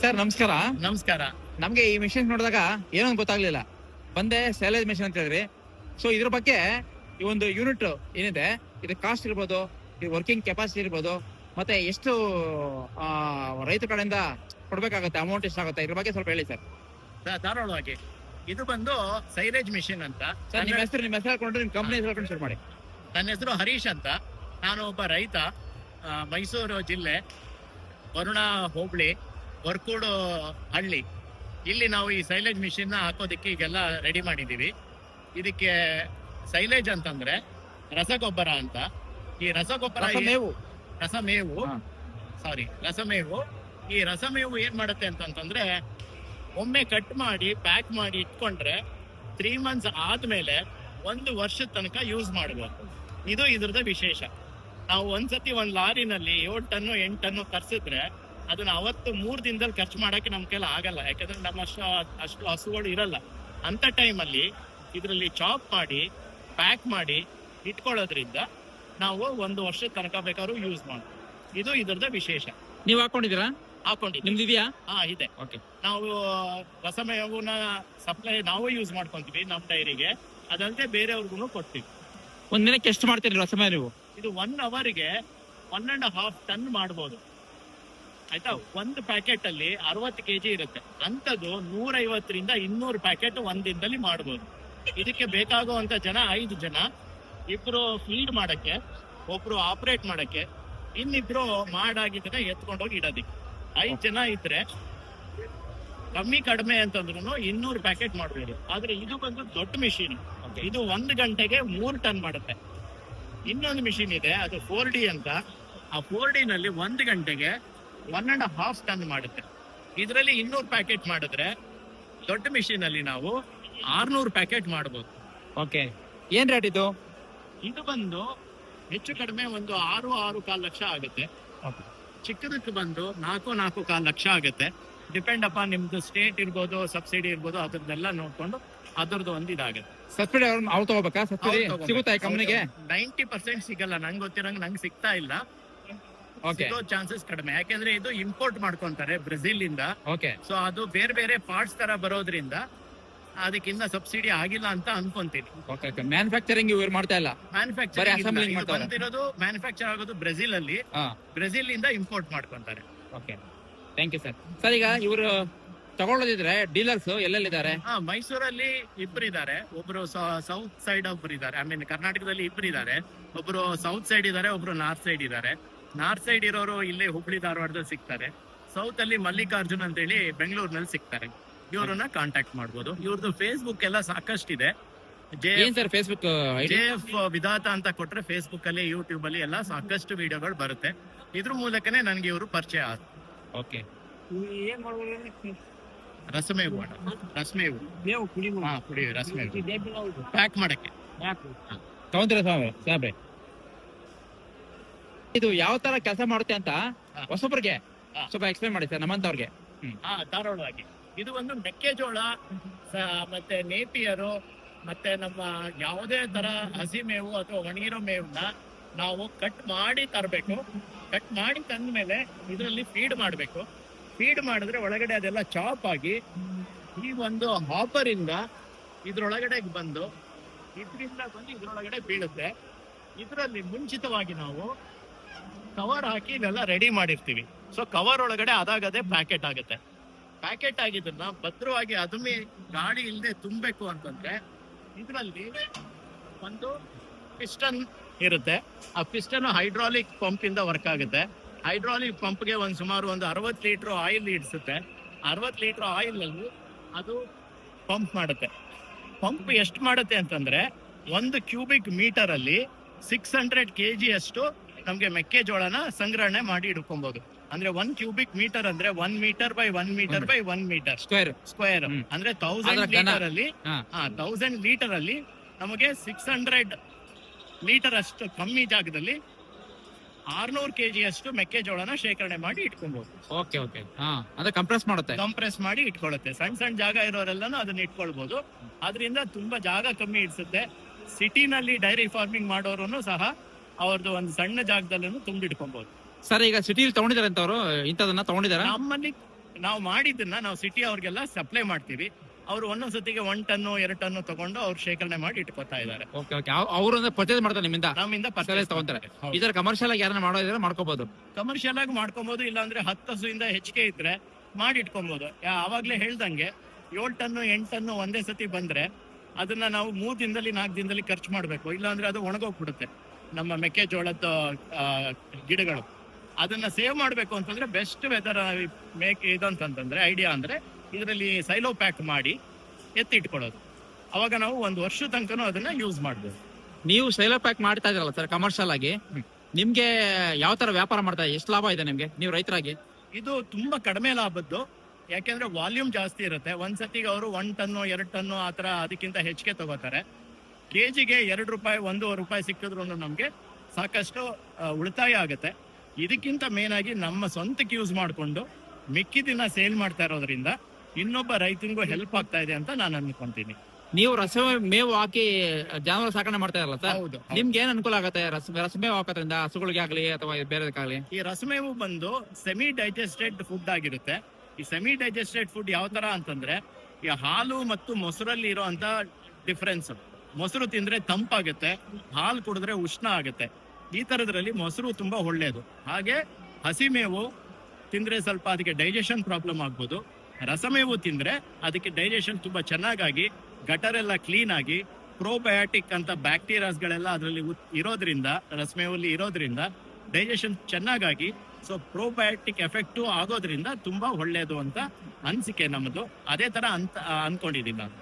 Sir ನಮಸ್ಕಾರ. ನಮಸ್ಕಾರ. ನಮ್ಗೆ ಈ ಮಿಷನ್ ನೋಡಿದಾಗ ಏನೋ ಗೊತ್ತಾಗ್ಲಿಲ್ಲ. ಬಂದೆ ಸ್ಯಾಲೇಜ್ ಮಿಷನ್ ಅಂತ ಹೇಳಿದ್ರಿ. ಸೊ ಇದ್ರ ಬಗ್ಗೆ ಈ ಒಂದು ಯೂನಿಟ್ ಏನಿದೆ ಇದು ಕಾಸ್ಟ್ ಇರ್ಬೋದು ಈ ವರ್ಕಿಂಗ್ ಕೆಪಾಸಿಟಿ ಇರ್ಬೋದು ಮತ್ತೆ ಎಷ್ಟು ರೈತರ ರೈತ ಕಡೆಯಿಂದ ಕೊಡ್ಬೇಕಾಗತ್ತೆ ಅಮೌಂಟ್ ಎಷ್ಟಾಗುತ್ತೆ ಇದ್ರ ಬಗ್ಗೆ ಸ್ವಲ್ಪ ಹೇಳಿ ಸರ್. ಧಾರಾಳವಾಗಿ. ಇದು ಬಂದು ಸೈಲೇಜ್ ಮಿಷಿನ್ ಅಂತ. ಸರ್ ನಿಮ್ಮ ಹೆಸರು ನಿಮ್ಮ ಹೆಸರು ಹಾಕೊಂಡ್ರೆ ನಿಮ್ಮ ಕಂಪ್ನಿ ಹೆಸರು ಶುರು ಮಾಡಿ. ನನ್ನ ಹೆಸರು ಹರೀಶ್ ಅಂತ. ನಾನು ಒಬ್ಬ ರೈತ ಮೈಸೂರು ಜಿಲ್ಲೆ ವರುಣ ಹೋಬಳಿ. ವರ್ಕೂಡು ಹಳ್ಳಿ. ಇಲ್ಲಿ ನಾವು ಈ ಸೈಲೇಜ್ ಮಿಷಿನ್ನ ಹಾಕೋದಕ್ಕೆ ಈಗೆಲ್ಲ ರೆಡಿ ಮಾಡಿದ್ದೀವಿ. ಇದಕ್ಕೆ ಸೈಲೇಜ್ ಅಂತಂದ್ರೆ ರಸಗೊಬ್ಬರ ಅಂತ. ಈ ರಸಗೊಬ್ಬರ ಮೇವು. ರಸಮೇವು ಸಾರಿ ರಸಮೇವು ಈ ರಸಮೇವು ಏನ್ ಮಾಡುತ್ತೆ ಅಂತಂತಂದ್ರೆ ಒಮ್ಮೆ ಕಟ್ ಮಾಡಿ ಪ್ಯಾಕ್ ಮಾಡಿ ಇಟ್ಕೊಂಡ್ರೆ ತ್ರೀ ಮಂತ್ಸ್ ಆದ್ಮೇಲೆ ಒಂದು ವರ್ಷದ ತನಕ ಯೂಸ್ ಮಾಡಬೇಕು ಇದು ಇದ್ರದ ವಿಶೇಷ. ನಾವು ಒಂದ್ಸತಿ ಒಂದ್ ಲಾರಿನಲ್ಲಿ ಏಳು ಟನ್ನು ಎಂಟನ್ನು ಟನ್ನು ತರ್ಸಿದ್ರೆ ಅದನ್ನ ಅವತ್ತು ಮೂರ್ ದಿನದಲ್ಲಿ ಖರ್ಚು ಮಾಡಕ್ಕೆ ನಮ್ ಕೈಲಿ ಆಗಲ್ಲ. ಯಾಕಂದ್ರೆ ನಮ್ಮ ಅಷ್ಟು ಅಷ್ಟು ಹಸುಗಳು ಇರಲ್ಲ. ಅಂತ ಟೈಮಲ್ಲಿ ಇದರಲ್ಲಿ ಚಾಪ್ ಮಾಡಿ ಪ್ಯಾಕ್ ಮಾಡಿ ಇಟ್ಕೊಳ್ಳೋದ್ರಿಂದ ನಾವು ಒಂದು ವರ್ಷದ ತನಕ ಬೇಕಾದ್ರೂ ಯೂಸ್ ಮಾಡ್ತೀವಿ ಇದು ಇದರದ ವಿಶೇಷ. ನೀವು ಹಾಕೊಂಡಿದ್ದೀರಾ? ಹಾಕೊಂಡಿದ್ದೀವಿ. ನಿಮ್ದು ಇದೆಯಾ? ಹಾ ಇದೆ. ಓಕೆ. ನಾವು ರಸಮಯವನ್ನ ಸಪ್ಲೈ ನಾವು ಯೂಸ್ ಮಾಡ್ಕೊಂತೀವಿ ನಮ್ಮ ಡೈರಿಗೆ ಅದಲ್ಲದೆ ಬೇರೆಯವ್ರಿಗೂ ಕೊಡ್ತೀವಿ. ಒಂದ್ ದಿನಕ್ಕೆ ಎಷ್ಟು ಮಾಡ್ತೀರಿ ರಸಮಯ ನೀವು? ಇದು ಒನ್ ಅವರ್ಗೆ ಒನ್ ಅಂಡ್ ಹಾಫ್ ಟನ್ ಮಾಡ್ಬೋದು. ಆಯ್ತಾ? ಒಂದು ಪ್ಯಾಕೆಟ್ ಅಲ್ಲಿ ಅರವತ್ತು ಕೆಜಿ ಇರುತ್ತೆ. ಅಂಥದ್ದು ನೂರೈವತ್ತರಿಂದ ಇನ್ನೂರು ಪ್ಯಾಕೆಟ್ ಒಂದಿನದಲ್ಲಿ ದಿನದಲ್ಲಿ ಮಾಡ್ಬೋದು. ಇದಕ್ಕೆ ಬೇಕಾಗುವಂತ ಜನ ಐದು ಜನ. ಇಬ್ರು ಫೀಡ್ ಮಾಡಕ್ಕೆ ಒಬ್ರು ಆಪರೇಟ್ ಮಾಡಕ್ಕೆ ಇನ್ನಿಬ್ರು ಮಾಡಾಗಿದ್ರೆ ಎತ್ಕೊಂಡೋಗಿ ಇಡೋದಿಕ್ಕೆ. ಐದ್ ಜನ ಇದ್ರೆ ಕಮ್ಮಿ ಕಡಿಮೆ ಅಂತಂದ್ರು ಇನ್ನೂರು ಪ್ಯಾಕೆಟ್ ಮಾಡ್ಬೋದು. ಆದ್ರೆ ಇದು ಬಂದು ದೊಡ್ಡ ಮಿಷಿನ್ ಇದು ಒಂದು ಗಂಟೆಗೆ ಮೂರ್ ಟನ್ ಮಾಡುತ್ತೆ. ಇನ್ನೊಂದು ಮಿಷಿನ್ ಇದೆ ಅದು ಫೋರ್ ಡಿ ಅಂತ. ಆ ಫೋರ್ ಡಿ ನಲ್ಲಿ ಒಂದು ಗಂಟೆಗೆ ಒನ್ ಅಂಡ್ ಹಾಫ್ ಟನ್ ಮಾಡುತ್ತೆ. ಇದರಲ್ಲಿ ಇನ್ನೂರು ಪ್ಯಾಕೆಟ್ ಮಾಡಿದ್ರೆ ದೊಡ್ಡ ಮಿಷಿನ್ ಅಲ್ಲಿ ನಾವು ಆರ್ನೂರು ಪ್ಯಾಕೆಟ್ ಮಾಡಬಹುದು ಓಕೆ ಏನ್ ರೇಟ್ ಇದು? ಇದು ಬಂದು ಹೆಚ್ಚು ಕಡಿಮೆ ಒಂದು ಆರು ಆರು ಕಾಲು ಲಕ್ಷ ಆಗುತ್ತೆ. ಚಿಕ್ಕದಕ್ಕೆ ಬಂದು ನಾಲ್ಕು ನಾಲ್ಕು ಕಾಲು ಲಕ್ಷ ಆಗುತ್ತೆ. ಡಿಪೆಂಡ್ ಅಪಾನ್ ನಿಮ್ದು ಸ್ಟೇಟ್ ಇರ್ಬೋದು ಸಬ್ಸಿಡಿ ಇರ್ಬೋದು ಅದ್ರದ್ದೆಲ್ಲ ನೋಡ್ಕೊಂಡು ಅದ್ರದ್ದು ಒಂದು ಇದಾಗುತ್ತೆ. ಸಬ್ಸಿಡಿ ಅವ್ರು ತಗೋಬೇಕಾ ಸಬ್ಸಿಡಿ ಸಿಗುತ್ತಾ ಕಂಪ್ನಿಗೆ ನೈಂಟಿ ಪರ್ಸೆಂಟ್ ಸಿಗಲ್ಲ. ನಂಗೆ ಗೊತ್ತಿರಂಗ್ ನಂಗೆ ಸಿಗ್ತಾ ಇಲ್ಲ. ಓಕೆ ಸಿಗೋ ಚಾನ್ಸಸ್ ಕಡಿಮೆ. ಯಾಕೆಂದ್ರೆ ಇದು ಇಂಪೋರ್ಟ್ ಮಾಡ್ಕೊಂತಾರೆ ಬ್ರೆಜಿಲ್ ಇಂದ ಓಕೆ ಸೊ ಅದು ಬೇರೆ ಬೇರೆ ಪಾರ್ಟ್ಸ್ ತರ ಬರೋದ್ರಿಂದ ಅದಕ್ಕಿಂತ ಸಬ್ಸಿಡಿ ಆಗಿಲ್ಲ ಅಂತ ಅನ್ಕೊಂತೀನಿ. ಓಕೆ ಮ್ಯಾನುಫ್ಯಾಕ್ಚರಿಂಗ್ ಇವ್ರು ಮಾಡ್ತಾ ಇಲ್ಲ. ಬರೀ assembling ಮಾಡ್ತಾರೆ. ಮ್ಯಾನುಫ್ಯಾಕ್ಚರಿಂಗ್ ಬಂದಿರೋದು ಮ್ಯಾನುಫ್ಯಾಕ್ಚರ್ ಆಗೋದು ಬ್ರೆಜಿಲ್ ಅಲ್ಲಿ ಹಾ. ಬ್ರೆಜಿಲ್ ಇಂದ ಇಂಪೋರ್ಟ್ ಮಾಡ್ಕೊಂತಾರೆ. Okay thank you sir sir ಈಗ ಇವರು ತಗೊಳ್ಳೋದಿದ್ರೆ ಡೀಲರ್ಸ್ ಎಲ್ಲೆಲ್ಲಿದ್ದಾರೆ? ಹಾ ಮೈಸೂರಲ್ಲಿ ಇಬ್ರು ಇದಾರೆ ಒಬ್ರು ಸೌತ್ ಸೈಡ್ ಒಬ್ರು ಇದಾರೆ ಐ ಮೀನ್ ಕರ್ನಾಟಕದಲ್ಲಿ ಇಬ್ರು ಇದಾರೆ ಒಬ್ರು ಸೌತ್ ಸೈಡ್ ಇದಾರೆ ಒಬ್ರು ನಾರ್ತ್ ಸೈಡ್ ಇದಾರೆ ನಾರ್ತ್ ಸೈಡ್ ಇರೋರು ಇಲ್ಲಿ ಹುಬ್ಳಿ ಧಾರವಾಡದಲ್ಲಿ ಸಿಗ್ತಾರೆ. ಸೌತ್ ಅಲ್ಲಿ ಮಲ್ಲಿಕಾರ್ಜುನ್ ಅಂತ ಹೇಳಿ ಬೆಂಗಳೂರಿನಲ್ಲಿ ಸಿಗ್ತಾರೆ. ಇವರನ್ನ ಕಾಂಟ್ಯಾಕ್ಟ್ ಮಾಡ್ಬೋದು. ಇವ್ರದ್ದು ಫೇಸ್ಬುಕ್ ಎಲ್ಲ ಸಾಕಷ್ಟಿದೆ. J N sir Facebook ID J F Vidhata ಅಂತ ಕೊಟ್ರೆ ಫೇಸ್ಬುಕ್ ಅಲ್ಲಿ ಯೂಟ್ಯೂಬ್ ಅಲ್ಲಿ ಎಲ್ಲ ಸಾಕಷ್ಟು ವಿಡಿಯೋಗಳು ಬರುತ್ತೆ. ಇದ್ರ ಮೂಲಕನೇ ನನ್ಗೆ ಇವರು ಪರಿಚಯ ಆಯ್ತು ಓಕೆ ರಸಮೇವು ಅಣ್ಣ. ರಸಮೇವು ಹಾ ಕುಡಿ ರಸಮೇವು ಪ್ಯಾಕ್ ಮಾಡಕ್ಕೆ. ತಗೊಂತೀರ ಸ್ವಾಮಿ ಸಾಬ್ರೆ ಇದು ಯಾವ ತರ ಕೆಲಸ ಮಾಡುತ್ತೆ ಅಂತ. ಹೊಸಬ್ರಿಗೆ. ಸ್ವಲ್ಪ ಎಕ್ಸ್ಪ್ಲೈನ್ ಮಾಡಿ ಸರ್ ನಮ್ಮಂತವ್ರಿಗೆ. ಹಾ ಧಾರಾಳವಾಗಿ. ಇದು ಒಂದು ಮೆಕ್ಕೆಜೋಳ ಮತ್ತೆ ನೇಪಿಯರು ಮತ್ತೆ ನಮ್ಮ ಯಾವುದೇ ತರ ಹಸಿ ಮೇವು ಅಥವಾ ಒಣಗಿರೋ ಮೇವನ್ನ ನಾವು ಕಟ್ ಮಾಡಿ ತರಬೇಕು. ಕಟ್ ಮಾಡಿ ತಂದ ಮೇಲೆ ಇದರಲ್ಲಿ ಫೀಡ್ ಮಾಡಬೇಕು. ಫೀಡ್ ಮಾಡಿದ್ರೆ ಒಳಗಡೆ ಅದೆಲ್ಲ ಚಾಪ್ ಆಗಿ ಈ ಒಂದು ಹಾಪರ್ ಇಂದ ಇದ್ರೊಳಗಡೆ ಬಂದು ಇದರಿಂದ ಬಂದು ಇದ್ರೊಳಗಡೆ ಬೀಳುತ್ತೆ. ಇದರಲ್ಲಿ ಮುಂಚಿತವಾಗಿ ನಾವು ಕವರ್ ಹಾಕಿ ಇದೆಲ್ಲ ರೆಡಿ ಮಾಡಿರ್ತೀವಿ. ಸೊ ಕವರ್ ಒಳಗಡೆ ಅದಾಗದೆ ಪ್ಯಾಕೆಟ್ ಆಗುತ್ತೆ. ಪ್ಯಾಕೆಟ್ ಆಗಿದ್ದನ್ನ ಭದ್ರವಾಗಿ ಅದುಮೇ ಗಾಡಿ ಇಲ್ಲದೆ ತುಂಬಬೇಕು ಅಂತಂದ್ರೆ ಇದರಲ್ಲಿ ಒಂದು ಪಿಸ್ಟನ್ ಇರುತ್ತೆ. ಆ ಪಿಸ್ಟನ್ ಹೈಡ್ರಾಲಿಕ್ ಪಂಪ್ ಇಂದ ವರ್ಕ್ ಆಗುತ್ತೆ. ಹೈಡ್ರಾಲಿಕ್ ಪಂಪ್ಗೆ ಒಂದು ಸುಮಾರು ಒಂದು ಅರವತ್ತು ಲೀಟರ್ ಆಯಿಲ್ ಇಡಿಸುತ್ತೆ. ಅರವತ್ತು ಲೀಟರ್ ಆಯಿಲ್ ಅಲ್ಲಿ ಅದು ಪಂಪ್ ಮಾಡುತ್ತೆ. ಪಂಪ್ ಎಷ್ಟು ಮಾಡುತ್ತೆ ಅಂತಂದ್ರೆ ಒಂದು ಕ್ಯೂಬಿಕ್ ಮೀಟರ್ ಅಲ್ಲಿ ಸಿಕ್ಸ್ ಹಂಡ್ರೆಡ್ ಕೆ ಜಿ ಅಷ್ಟು ನಮ್ಗೆ ಮೆಕ್ಕೆಜೋಳನ ಸಂಗ್ರಹಣೆ ಮಾಡಿ ಇಟ್ಕೊಬಹುದು ಅಂದ್ರೆ ಒನ್ ಕ್ಯೂಬಿಕ್ ಮೀಟರ್ ಅಂದ್ರೆ one metre by one metre by one metre square square ಅಂದ್ರೆ ತೌಸಂಡ್. ಲೀಟರ್ ಅಲ್ಲಿ ತೌಸಂಡ್ ಲೀಟರ್ ಅಲ್ಲಿ ನಮಗೆ ಸಿಕ್ಸ್ ಹಂಡ್ರೆಡ್ ಲೀಟರ್ ಅಷ್ಟು ಕಮ್ಮಿ ಜಾಗದಲ್ಲಿ ಆರ್ನೂರು ಕೆಜಿ ಅಷ್ಟು ಮೆಕ್ಕೆಜೋಳನ ಶೇಖರಣೆ ಮಾಡಿ ಇಟ್ಕೊಬಹುದು ಓಕೆ ಓಕೆ ಹಾ ಅಂದ್ರೆ ಕಂಪ್ರೆಸ್ ಮಾಡುತ್ತೆ. ಕಂಪ್ರೆಸ್ ಮಾಡಿ ಇಟ್ಕೊಳ್ಳುತ್ತೆ ಸಣ್ಣ ಸಣ್ಣ ಜಾಗ ಇರೋರೆಲ್ಲನೂ ಅದನ್ನ ಇಟ್ಕೊಳ್ಬಹುದು ಅದರಿಂದ ತುಂಬಾ ಜಾಗ ಕಮ್ಮಿ ಇಡ್ಸುತ್ತೆ ಸಿಟಿನಲ್ಲಿ ಡೈರಿ ಫಾರ್ಮಿಂಗ್ ಮಾಡೋರು ಸಹ ಅವ್ರದ್ದು ಒಂದು ಸಣ್ಣ ಜಾಗದಲ್ಲೂ ತುಂಬಿಟ್ಕೊಬಹುದು ಸರ್ ಈಗ ಸಿಟಿಲಿ ತಗೊಂಡಿದ್ದಾರೆ ಅವರು ಇಂಥದನ್ನ ತಗೊಂಡಿದ್ದಾರೆ? ನಮ್ಮಲ್ಲಿ ನಾವು ಮಾಡಿದ್ದನ್ನ ನಾವು ಸಿಟಿ ಅವ್ರಿಗೆಲ್ಲ ಸಪ್ಲೈ ಮಾಡ್ತೀವಿ. ಅವರು ಒಂದೊಂದ್ ಸತಿಗೆ ಒನ್ ಟನ್ ಎರಡು ಟನ್ ತಗೊಂಡು ಅವ್ರು ಶೇಖರಣೆ ಮಾಡಿ ಇಟ್ಕೊತಾ ಇದ್ದಾರೆ. Okay okay. ಅವರು ಅಂದ್ರೆ ಪರ್ಚೇಸ್ ಮಾಡ್ತಾರೆ ನಿಮ್ಮಿಂದ? ನಮ್ಮಿಂದ ಪರ್ಚೇಸ್ ತಗೊಂತಾರೆ. ಇದ್ರ ಕಮರ್ಷಿಯಲ್ ಆಗಿ ಯಾರನ್ನ ಮಾಡೋದಿದ್ರೆ ಮಾಡ್ಕೋಬಹುದು ಕಮರ್ಷಿಯಲ್ ಆಗಿ ಮಾಡ್ಕೊಬಹುದು ಇಲ್ಲಾಂದ್ರೆ ಹತ್ತು ಹಸುವಿಂದ ಹೆಚ್ಚಿಗೆ ಇದ್ರೆ ಮಾಡಿ ಇಟ್ಕೊಬಹುದು ಆವಾಗ್ಲೇ ಹೇಳ್ದಂಗೆ ಏಳು ಟನ್ನು ಎಂಟು ಟನ್ನು ಒಂದೇ ಸತಿ ಬಂದ್ರೆ ಅದನ್ನ ನಾವು ಮೂರ್ ದಿನದಲ್ಲಿ ನಾಲ್ಕು ದಿನದಲ್ಲಿ ಖರ್ಚು ಮಾಡ್ಬೇಕು. ಇಲ್ಲಾಂದ್ರೆ ಅದು ಒಣಗೋಗ್ಬಿಡುತ್ತೆ. ನಮ್ಮ ಮೆಕ್ಕೆಜೋಳದ ಗಿಡಗಳು. ಅದನ್ನ ಸೇವ್ ಮಾಡಬೇಕು ಅಂತಂದ್ರೆ ಬೆಸ್ಟ್ ವೆದರ್ ಮೇಕ್ ಇದಂತಂದ್ರೆ ಐಡಿಯಾ ಅಂದ್ರೆ ಇದರಲ್ಲಿ ಸೈಲೋ ಪ್ಯಾಕ್ ಮಾಡಿ ಎತ್ತಿ ಇಟ್ಕೊಳ್ಳೋದು. ಅವಾಗ ನಾವು ಒಂದು ವರ್ಷ ತನಕನೂ ಅದನ್ನ ಯೂಸ್ ಮಾಡ್ಬೋದು. ನೀವು ಸೈಲೋ ಪ್ಯಾಕ್ ಮಾಡ್ತಾ ಇದ್ರಲ್ಲ ಸರ್ ಕಮರ್ಷಿಯಲ್ ಆಗಿ. ನಿಮ್ಗೆ ಯಾವ ತರ ವ್ಯಾಪಾರ ಮಾಡ್ತಾ ಎಷ್ಟು ಲಾಭ ಇದೆ ನಿಮ್ಗೆ? ನೀವು ರೈತರಾಗಿ? ಇದು ತುಂಬಾ ಕಡಿಮೆ ಲಾಭದ್ದು. ಯಾಕೆಂದ್ರೆ ವಾಲ್ಯೂಮ್ ಜಾಸ್ತಿ ಇರುತ್ತೆ. ಒಂದ್ಸತಿಗೆ ಅವರು ಒನ್ ಟನ್ನು ಎರಡು ಟನ್ನು ಆ ತರ ಅದಕ್ಕಿಂತ ಹೆಚ್ಚಿಗೆ ತಗೋತಾರೆ. ಕೆಜಿಗೆ ಎರಡು ರೂಪಾಯಿ ಒಂದೂವರೆ ರೂಪಾಯಿ ಸಿಕ್ಕಿದ್ರು ನಮಗೆ ಸಾಕಷ್ಟು ಉಳಿತಾಯ ಆಗುತ್ತೆ. ಇದಕ್ಕಿಂತ ಮೇನ್ ಆಗಿ ನಮ್ಮ ಸ್ವಂತಕ್ಕೆ ಯೂಸ್ ಮಾಡಿಕೊಂಡು ಮಿಕ್ಕಿದಿನ ಸೇಲ್ ಮಾಡ್ತಾ ಇರೋದ್ರಿಂದ ಇನ್ನೊಬ್ಬ ರೈತನಿಗೂ ಹೆಲ್ಪ್ ಆಗ್ತಾ ಇದೆ ಅಂತ ನಾನು ಅನ್ಕೊಂತೀನಿ. ನೀವು ರಸ ಮೇವು ಹಾಕಿ ಜಾನುವಾರು ಸಾಕಣೆ ಮಾಡ್ತಾ ಇರಲ್ಲ ಸರ್? ಹೌದು ನಿಮ್ಗೆ ಏನ್ ಅನುಕೂಲ ಆಗುತ್ತೆ? ರಸ ರಸಮೇವು ಹಾಕೋದ್ರಿಂದ ಹಸುಗಳಿಗೆ ಆಗಲಿ ಅಥವಾ ಬೇರೆದಕ್ಕಾಗಲಿ? ಈ ರಸಮೇವು ಬಂದು ಸೆಮಿ ಡೈಜೆಸ್ಟೆಡ್ ಫುಡ್ ಆಗಿರುತ್ತೆ. ಈ ಸೆಮಿ ಡೈಜೆಸ್ಟೆಡ್ ಫುಡ್ ಯಾವ ತರ ಅಂತಂದ್ರೆ ಈ ಹಾಲು ಮತ್ತು ಮೊಸರಲ್ಲಿ ಇರುವಂತ ಡಿಫ್ರೆನ್ಸ್ ಮೊಸರು ತಿಂದ್ರೆ ತಂಪಾಗುತ್ತೆ, ಹಾಲು ಕುಡಿದ್ರೆ ಉಷ್ಣ ಆಗುತ್ತೆ. ಈ ತರದ್ರಲ್ಲಿ ಮೊಸರು ತುಂಬಾ ಒಳ್ಳೇದು ಹಾಗೆ ಹಸಿಮೇವು ತಿಂದ್ರೆ ಸ್ವಲ್ಪ ಅದಕ್ಕೆ ಡೈಜೆಷನ್ ಪ್ರಾಬ್ಲಮ್ ಆಗ್ಬೋದು. ರಸಮೇವು ತಿಂದ್ರೆ ಅದಕ್ಕೆ ಡೈಜೆಷನ್ ತುಂಬಾ ಚೆನ್ನಾಗಾಗಿ ಗಟರೆಲ್ಲ ಕ್ಲೀನ್ ಆಗಿ ಪ್ರೋಬಯಾಟಿಕ್ ಅಂತ ಬ್ಯಾಕ್ಟೀರಿಯಾಸ್ಗಳೆಲ್ಲ ಅದರಲ್ಲಿ ಇರೋದ್ರಿಂದ, ರಸಮೇವಲ್ಲಿ ಇರೋದ್ರಿಂದ ಡೈಜೆಷನ್ ಚೆನ್ನಾಗಾಗಿ ಸೊ ಪ್ರೋಬಯೋಟಿಕ್ ಎಫೆಕ್ಟು ಆಗೋದ್ರಿಂದ ತುಂಬಾ ಒಳ್ಳೇದು ಅಂತ ಅನ್ಸಿಕೆ ನಮ್ಮದು ಅದೇ ತರ ಅಂತ ಅನ್ಕೊಂಡಿದ್ದೀನಿ ನಾನು.